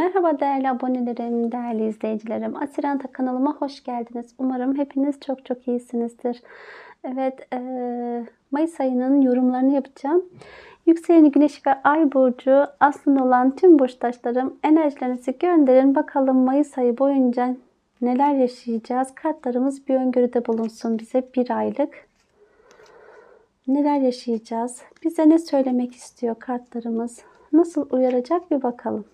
Merhaba değerli abonelerim, değerli izleyicilerim. Asiranta kanalıma hoş geldiniz. Umarım hepiniz çok çok iyisinizdir. Evet, e, Mayıs ayının yorumlarını yapacağım. Yükseleni Güneş ve Ay burcu aslında olan tüm burçtaşlarım enerjilerinizi gönderin. Bakalım Mayıs ayı boyunca neler yaşayacağız? Kartlarımız bir öngörüde bulunsun bize bir aylık. Neler yaşayacağız? Bize ne söylemek istiyor kartlarımız? Nasıl uyaracak bir bakalım.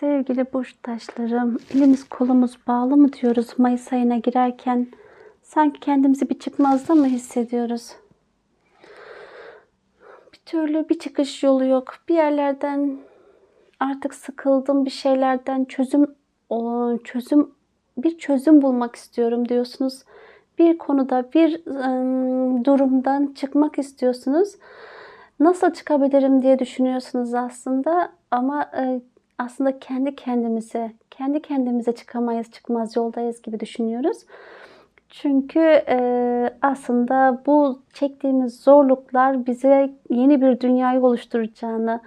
Sevgili burçtaşlarım, elimiz kolumuz bağlı mı diyoruz Mayıs ayına girerken? Sanki kendimizi bir çıkmazda mı hissediyoruz? Bir türlü bir çıkış yolu yok. Bir yerlerden artık sıkıldım bir şeylerden çözüm çözüm bir çözüm bulmak istiyorum diyorsunuz. Bir konuda bir durumdan çıkmak istiyorsunuz. Nasıl çıkabilirim diye düşünüyorsunuz aslında ama ıı, aslında kendi kendimize, kendi kendimize çıkamayız, çıkmaz yoldayız gibi düşünüyoruz. Çünkü e, aslında bu çektiğimiz zorluklar bize yeni bir dünyayı oluşturacağını,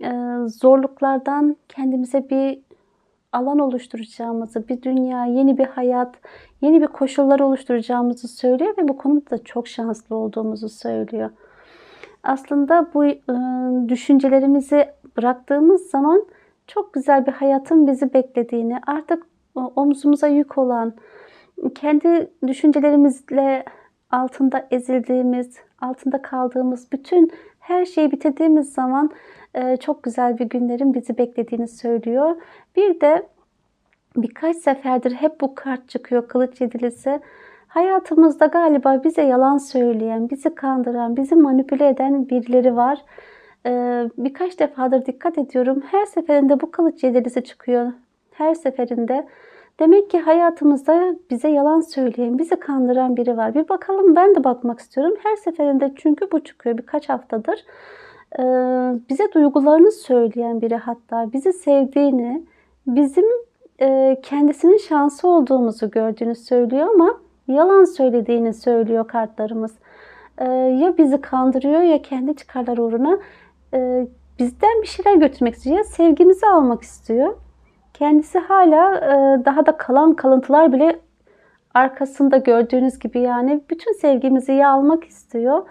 e, zorluklardan kendimize bir alan oluşturacağımızı, bir dünya, yeni bir hayat, yeni bir koşullar oluşturacağımızı söylüyor ve bu konuda da çok şanslı olduğumuzu söylüyor. Aslında bu e, düşüncelerimizi bıraktığımız zaman çok güzel bir hayatın bizi beklediğini, artık omzumuza yük olan, kendi düşüncelerimizle altında ezildiğimiz, altında kaldığımız bütün her şeyi bitirdiğimiz zaman e, çok güzel bir günlerin bizi beklediğini söylüyor. Bir de birkaç seferdir hep bu kart çıkıyor kılıç yedilisi. Hayatımızda galiba bize yalan söyleyen, bizi kandıran, bizi manipüle eden birileri var e, birkaç defadır dikkat ediyorum. Her seferinde bu kılıç yedilisi çıkıyor. Her seferinde. Demek ki hayatımızda bize yalan söyleyen, bizi kandıran biri var. Bir bakalım ben de bakmak istiyorum. Her seferinde çünkü bu çıkıyor birkaç haftadır. Ee, bize duygularını söyleyen biri hatta bizi sevdiğini, bizim e, kendisinin şansı olduğumuzu gördüğünü söylüyor ama yalan söylediğini söylüyor kartlarımız. Ee, ya bizi kandırıyor ya kendi çıkarlar uğruna e, bizden bir şeyler götürmek istiyor. Sevgimizi almak istiyor. Kendisi hala e, daha da kalan kalıntılar bile arkasında gördüğünüz gibi yani bütün sevgimizi ya almak istiyor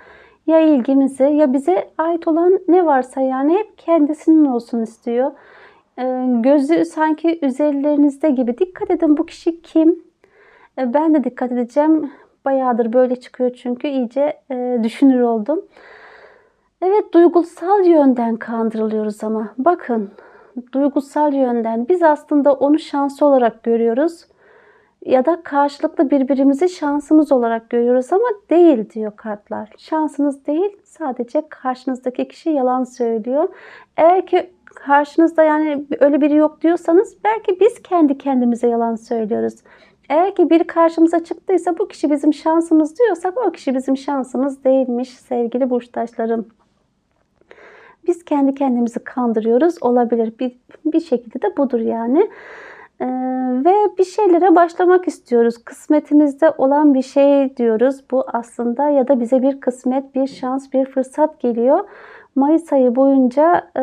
ya ilgimizi ya bize ait olan ne varsa yani hep kendisinin olsun istiyor. E, gözü sanki üzerlerinizde gibi. Dikkat edin bu kişi kim? E, ben de dikkat edeceğim. Bayağıdır böyle çıkıyor çünkü iyice düşünür oldum. Evet duygusal yönden kandırılıyoruz ama bakın duygusal yönden biz aslında onu şans olarak görüyoruz ya da karşılıklı birbirimizi şansımız olarak görüyoruz ama değil diyor kartlar. Şansınız değil sadece karşınızdaki kişi yalan söylüyor. Eğer ki karşınızda yani öyle biri yok diyorsanız belki biz kendi kendimize yalan söylüyoruz. Eğer ki biri karşımıza çıktıysa bu kişi bizim şansımız diyorsak o kişi bizim şansımız değilmiş sevgili burçtaşlarım. Biz kendi kendimizi kandırıyoruz. Olabilir. Bir, bir şekilde de budur yani. Ee, ve bir şeylere başlamak istiyoruz. Kısmetimizde olan bir şey diyoruz. Bu aslında ya da bize bir kısmet, bir şans, bir fırsat geliyor. Mayıs ayı boyunca e,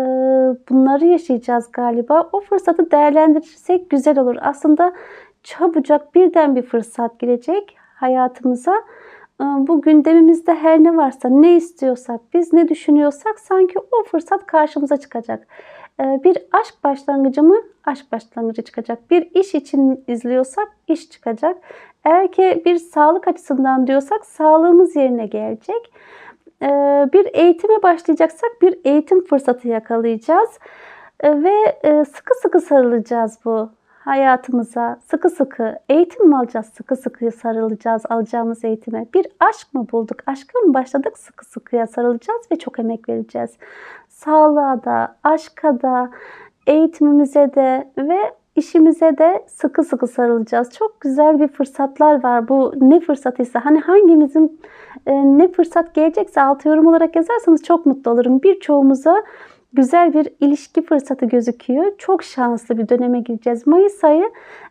bunları yaşayacağız galiba. O fırsatı değerlendirirsek güzel olur. Aslında çabucak birden bir fırsat gelecek hayatımıza. E, bu gündemimizde her ne varsa, ne istiyorsak, biz ne düşünüyorsak sanki o fırsat karşımıza çıkacak. E, bir aşk başlangıcı mı? Aşk başlangıcı çıkacak. Bir iş için izliyorsak iş çıkacak. Eğer ki bir sağlık açısından diyorsak sağlığımız yerine gelecek. E, bir eğitime başlayacaksak bir eğitim fırsatı yakalayacağız. Ve sıkı sıkı sarılacağız bu hayatımıza sıkı sıkı eğitim mi alacağız? Sıkı sıkı sarılacağız alacağımız eğitime. Bir aşk mı bulduk? Aşka mı başladık? Sıkı sıkıya sarılacağız ve çok emek vereceğiz. Sağlığa da, aşka da, eğitimimize de ve işimize de sıkı sıkı sarılacağız. Çok güzel bir fırsatlar var. Bu ne fırsatıysa hani hangimizin e, ne fırsat gelecekse altı yorum olarak yazarsanız çok mutlu olurum. Birçoğumuza güzel bir ilişki fırsatı gözüküyor. Çok şanslı bir döneme gireceğiz. Mayıs ayı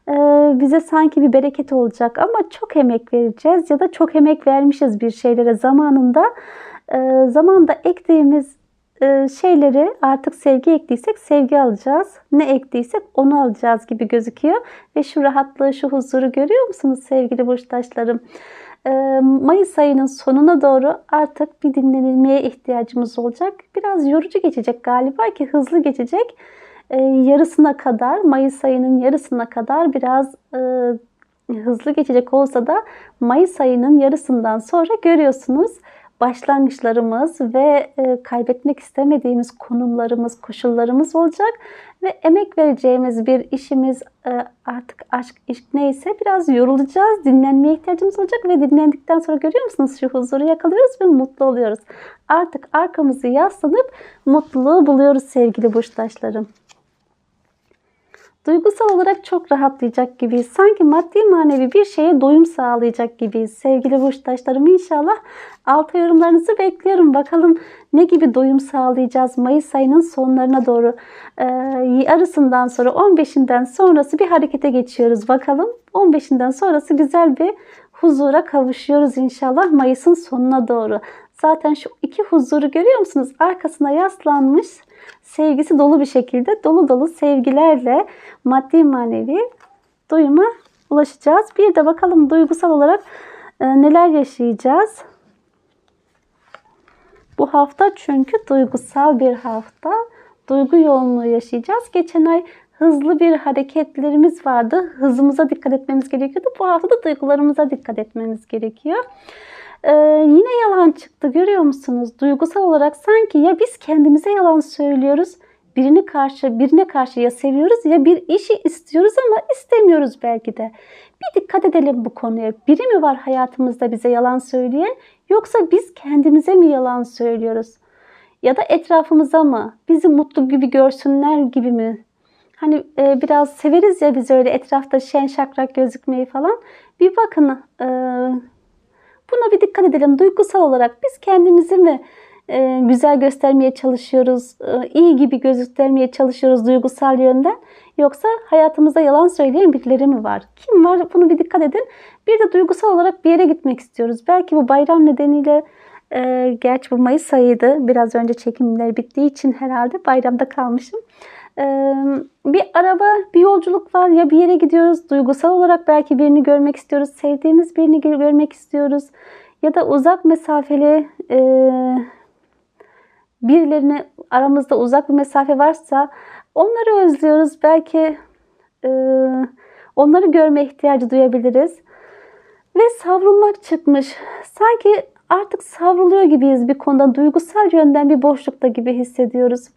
e, bize sanki bir bereket olacak ama çok emek vereceğiz ya da çok emek vermişiz bir şeylere zamanında. E, zamanda ektiğimiz e, şeyleri artık sevgi ektiysek sevgi alacağız. Ne ektiysek onu alacağız gibi gözüküyor. Ve şu rahatlığı, şu huzuru görüyor musunuz sevgili burçtaşlarım? Ee, Mayıs ayının sonuna doğru artık bir dinlenilmeye ihtiyacımız olacak. Biraz yorucu geçecek galiba ki hızlı geçecek. Ee, yarısına kadar, Mayıs ayının yarısına kadar biraz e, hızlı geçecek olsa da Mayıs ayının yarısından sonra görüyorsunuz başlangıçlarımız ve e, kaybetmek istemediğimiz konumlarımız, koşullarımız olacak ve emek vereceğimiz bir işimiz e, artık aşk, iş neyse biraz yorulacağız, dinlenmeye ihtiyacımız olacak ve dinlendikten sonra görüyor musunuz şu huzuru yakalıyoruz ve mutlu oluyoruz. Artık arkamızı yaslanıp mutluluğu buluyoruz sevgili burçtaşlarım. Duygusal olarak çok rahatlayacak gibiyiz. Sanki maddi manevi bir şeye doyum sağlayacak gibiyiz. Sevgili burçtaşlarım inşallah alta yorumlarınızı bekliyorum. Bakalım ne gibi doyum sağlayacağız Mayıs ayının sonlarına doğru. Ee, arasından sonra 15'inden sonrası bir harekete geçiyoruz. Bakalım 15'inden sonrası güzel bir huzura kavuşuyoruz inşallah Mayıs'ın sonuna doğru. Zaten şu iki huzuru görüyor musunuz? Arkasına yaslanmış sevgisi dolu bir şekilde dolu dolu sevgilerle maddi manevi doyuma ulaşacağız. Bir de bakalım duygusal olarak e, neler yaşayacağız. Bu hafta çünkü duygusal bir hafta. Duygu yoğunluğu yaşayacağız. Geçen ay hızlı bir hareketlerimiz vardı. Hızımıza dikkat etmemiz gerekiyordu. Bu hafta da duygularımıza dikkat etmemiz gerekiyor. Ee, yine yalan çıktı görüyor musunuz? Duygusal olarak sanki ya biz kendimize yalan söylüyoruz birini karşı birine karşı ya seviyoruz ya bir işi istiyoruz ama istemiyoruz belki de. Bir dikkat edelim bu konuya. Biri mi var hayatımızda bize yalan söyleyen yoksa biz kendimize mi yalan söylüyoruz? Ya da etrafımıza mı? Bizi mutlu gibi görsünler gibi mi? Hani e, biraz severiz ya biz öyle etrafta şen şakrak gözükmeyi falan. Bir bakın e, buna bir dikkat edelim. Duygusal olarak biz kendimizi mi e, güzel göstermeye çalışıyoruz, e, iyi gibi göstermeye çalışıyoruz duygusal yönden. Yoksa hayatımızda yalan söyleyen birileri mi var? Kim var? Bunu bir dikkat edin. Bir de duygusal olarak bir yere gitmek istiyoruz. Belki bu bayram nedeniyle e, gerçi bu Mayıs ayıydı. Biraz önce çekimler bittiği için herhalde bayramda kalmışım. Bir araba, bir yolculuk var. Ya bir yere gidiyoruz. Duygusal olarak belki birini görmek istiyoruz. Sevdiğimiz birini görmek istiyoruz. Ya da uzak mesafeli birilerine aramızda uzak bir mesafe varsa onları özlüyoruz. Belki onları görme ihtiyacı duyabiliriz. Ve savrulmak çıkmış. Sanki artık savruluyor gibiyiz bir konuda. Duygusal yönden bir boşlukta gibi hissediyoruz.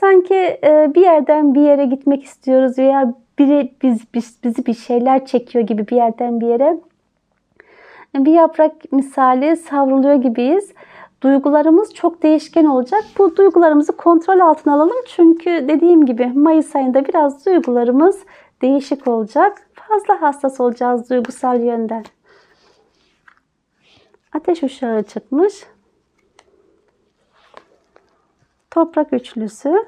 Sanki e, bir yerden bir yere gitmek istiyoruz veya biri biz, biz, bizi bir şeyler çekiyor gibi bir yerden bir yere. Bir yaprak misali savruluyor gibiyiz. Duygularımız çok değişken olacak. Bu duygularımızı kontrol altına alalım. Çünkü dediğim gibi Mayıs ayında biraz duygularımız değişik olacak. Fazla hassas olacağız duygusal yönden. Ateş uşağı çıkmış. Toprak üçlüsü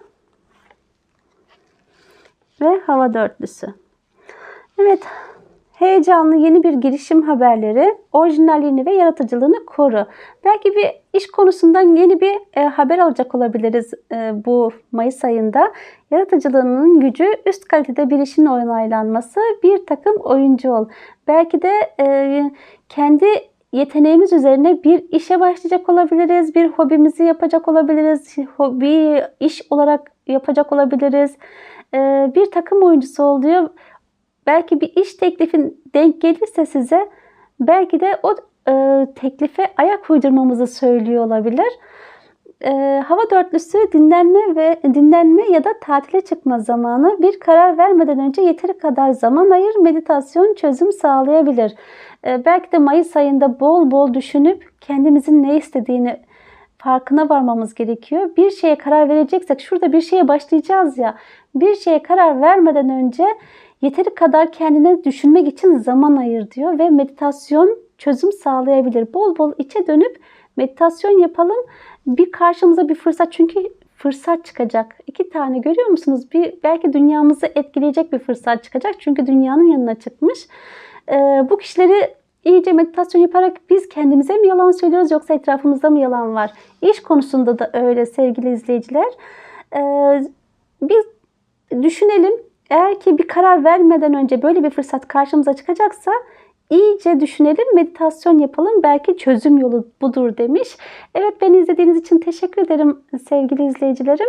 ve hava dörtlüsü. Evet, heyecanlı yeni bir girişim haberleri, orijinalliğini ve yaratıcılığını koru. Belki bir iş konusundan yeni bir e, haber alacak olabiliriz e, bu Mayıs ayında. Yaratıcılığının gücü üst kalitede bir işin onaylanması, bir takım oyuncu ol. Belki de e, kendi yeteneğimiz üzerine bir işe başlayacak olabiliriz, bir hobimizi yapacak olabiliriz, hobi iş olarak yapacak olabiliriz. Ee, bir takım oyuncusu oluyor. Belki bir iş teklifin denk gelirse size belki de o e, teklife ayak uydurmamızı söylüyor olabilir. E, hava dörtlüsü dinlenme ve dinlenme ya da tatile çıkma zamanı bir karar vermeden önce yeteri kadar zaman ayır meditasyon çözüm sağlayabilir. E, belki de Mayıs ayında bol bol düşünüp kendimizin ne istediğini farkına varmamız gerekiyor. Bir şeye karar vereceksek şurada bir şeye başlayacağız ya. Bir şeye karar vermeden önce yeteri kadar kendine düşünmek için zaman ayır diyor ve meditasyon çözüm sağlayabilir. Bol bol içe dönüp meditasyon yapalım. Bir karşımıza bir fırsat çünkü fırsat çıkacak. İki tane görüyor musunuz? Bir belki dünyamızı etkileyecek bir fırsat çıkacak. Çünkü dünyanın yanına çıkmış. Ee, bu kişileri iyice meditasyon yaparak biz kendimize mi yalan söylüyoruz yoksa etrafımızda mı yalan var? İş konusunda da öyle sevgili izleyiciler. Ee, bir düşünelim. Eğer ki bir karar vermeden önce böyle bir fırsat karşımıza çıkacaksa iyice düşünelim, meditasyon yapalım. Belki çözüm yolu budur demiş. Evet beni izlediğiniz için teşekkür ederim sevgili izleyicilerim.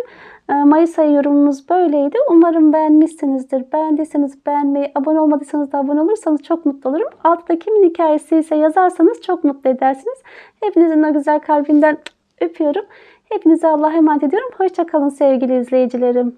Ee, Mayıs ayı yorumumuz böyleydi. Umarım beğenmişsinizdir. Beğendiyseniz beğenmeyi, abone olmadıysanız da abone olursanız çok mutlu olurum. Altta kimin hikayesi ise yazarsanız çok mutlu edersiniz. Hepinizin o güzel kalbinden öpüyorum. Hepinize Allah'a emanet ediyorum. Hoşçakalın sevgili izleyicilerim.